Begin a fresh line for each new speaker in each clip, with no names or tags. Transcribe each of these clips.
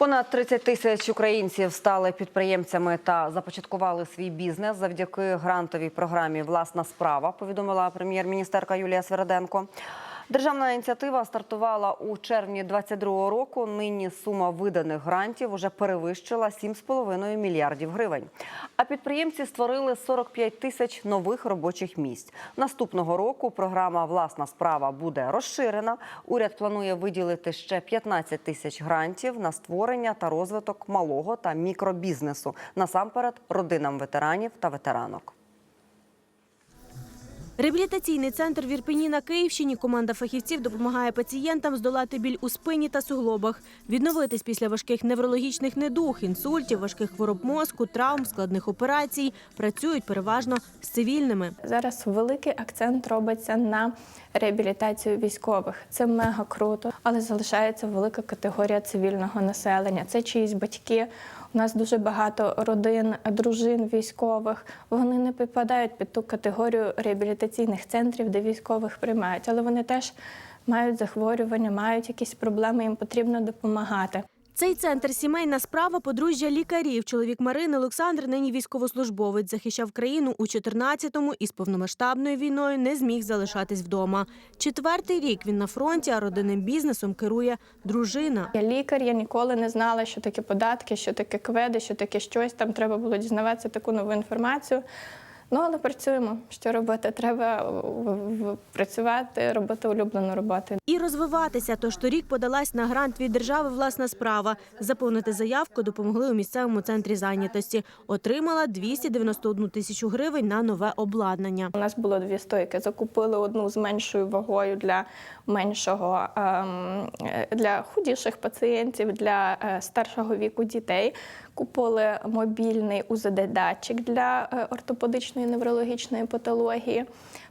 Понад 30 тисяч українців стали підприємцями та започаткували свій бізнес завдяки грантовій програмі Власна справа. Повідомила прем'єр-міністерка Юлія Свереденко. Державна ініціатива стартувала у червні 2022 року. Нині сума виданих грантів уже перевищила 7,5 мільярдів гривень. А підприємці створили 45 тисяч нових робочих місць. Наступного року програма Власна справа буде розширена. Уряд планує виділити ще 15 тисяч грантів на створення та розвиток малого та мікробізнесу, насамперед родинам ветеранів та ветеранок.
Реабілітаційний центр в Ірпені на Київщині команда фахівців допомагає пацієнтам здолати біль у спині та суглобах, відновитись після важких неврологічних недуг, інсультів, важких хвороб мозку, травм, складних операцій. Працюють переважно з цивільними.
Зараз великий акцент робиться на реабілітацію військових. Це мега круто, але залишається велика категорія цивільного населення. Це чиїсь батьки. У нас дуже багато родин, дружин військових. Вони не підпадають під ту категорію реабілітаційних центрів, де військових приймають, але вони теж мають захворювання, мають якісь проблеми. Їм потрібно допомагати.
Цей центр сімейна справа подружжя лікарів. Чоловік Марини Олександр нині військовослужбовець захищав країну у 14-му і з повномасштабною війною не зміг залишатись вдома. Четвертий рік він на фронті, а родинним бізнесом керує дружина.
Я лікар, я ніколи не знала, що таке податки, що таке кведи, що таке щось. Там треба було дізнаватися таку нову інформацію. Ну, але працюємо. Що робити? Треба працювати, робити улюблену роботу.
І розвиватися. Тож торік подалась на грант від держави власна справа. Заповнити заявку допомогли у місцевому центрі зайнятості. Отримала 291 тисячу гривень на нове обладнання.
У нас було дві стойки. Закупили одну з меншою вагою для меншого ем, е, для худіших пацієнтів, для е, старшого віку дітей. Купили мобільний УЗД-датчик для е, ортопедичної неврологічної патології.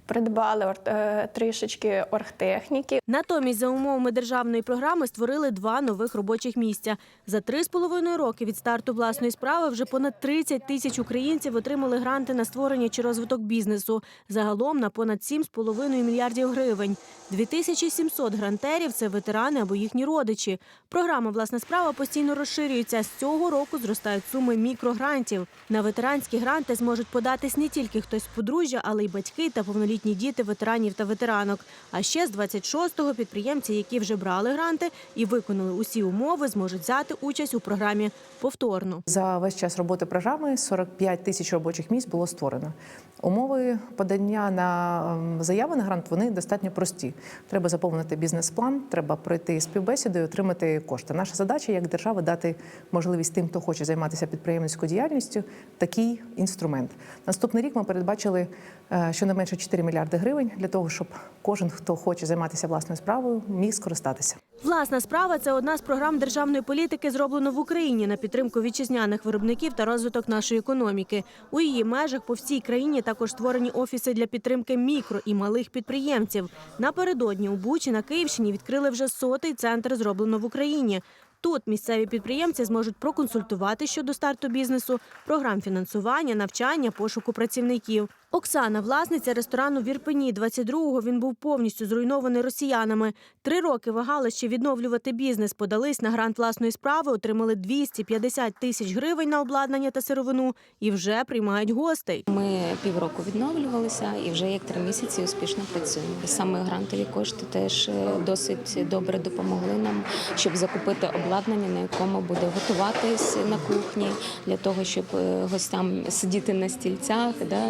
Придбали е, трішечки оргтехніки.
Натомість, за умовами державної програми, створили два нових робочих місця. За три з половиною роки від старту власної справи вже понад 30 тисяч українців отримали гранти на створення чи розвиток бізнесу. Загалом на понад 7,5 мільярдів гривень. 2700 грантерів – це ветерани або їхні родичі. Програма «Власна справа» постійно розширюється. З цього року зростають суми мікрогрантів. На ветеранські гранти зможуть податись не тільки хтось з подружжя, але й батьки та повнолітні діти ветеранів та ветеранок. А ще з 26-го підприємці, які вже брали гранти і виконали усі умови, зможуть взяти участь у програмі повторно.
За весь час роботи програми 45 тисяч робочих місць було створено. Умови подання на ем, заяви на грант вони достатньо прості. Треба заповнити бізнес-план, треба пройти співбесіду і отримати кошти. Наша задача як держава дати можливість тим, хто хоче займатися підприємницькою діяльністю, такий інструмент. Наступний рік ми передбачили е, щонайменше 4 мільярди гривень для того, щоб кожен, хто хоче займатися власною справою, міг скористатися.
Власна справа це одна з програм державної політики, зроблено в Україні на підтримку вітчизняних виробників та розвиток нашої економіки. У її межах по всій країні також створені офіси для підтримки мікро і малих підприємців. Напередодні у Бучі на Київщині відкрили вже сотий центр, зроблено в Україні. Тут місцеві підприємці зможуть проконсультувати щодо старту бізнесу, програм фінансування, навчання, пошуку працівників. Оксана, власниця ресторану в Ірпені. 22-го він був повністю зруйнований росіянами. Три роки вагали ще відновлювати бізнес. Подались на грант власної справи, отримали 250 тисяч гривень на обладнання та сировину і вже приймають гостей.
Ми півроку відновлювалися і вже як три місяці успішно працюємо. Саме грантові кошти теж е, досить добре допомогли нам, щоб закупити обладнання, на якому буде готуватись на кухні, для того, щоб е, гостям сидіти на стільцях. Да?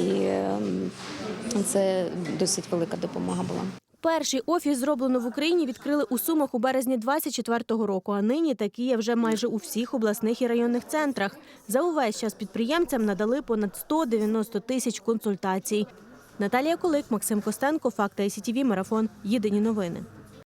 І ем, це досить велика допомога була.
Перший офіс зроблено в Україні відкрили у Сумах у березні 24-го року. А нині такі є вже майже у всіх обласних і районних центрах. За увесь час підприємцям надали понад 190 тисяч консультацій. Наталія Колик, Максим Костенко, Факти ICTV, Марафон. Єдині новини.